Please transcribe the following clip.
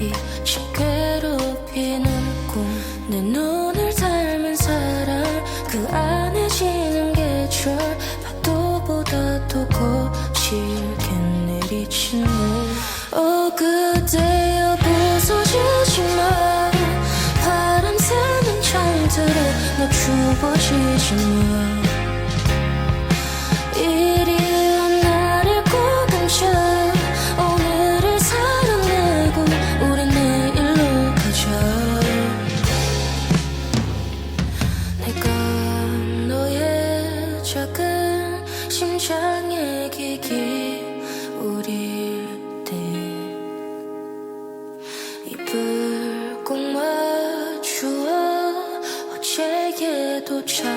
빛이 괴롭히는 꿈 내 눈을 닮은 사람 그 안에 지는 계절. 파도보다 더 거칠게 내리치는 오 어, 그대여 부서지지 마. 바람 새는 창틀에 너 주어지지 마. 작은 심장에 기기 우릴 때 입을 꼭 맞추어 어제에 도착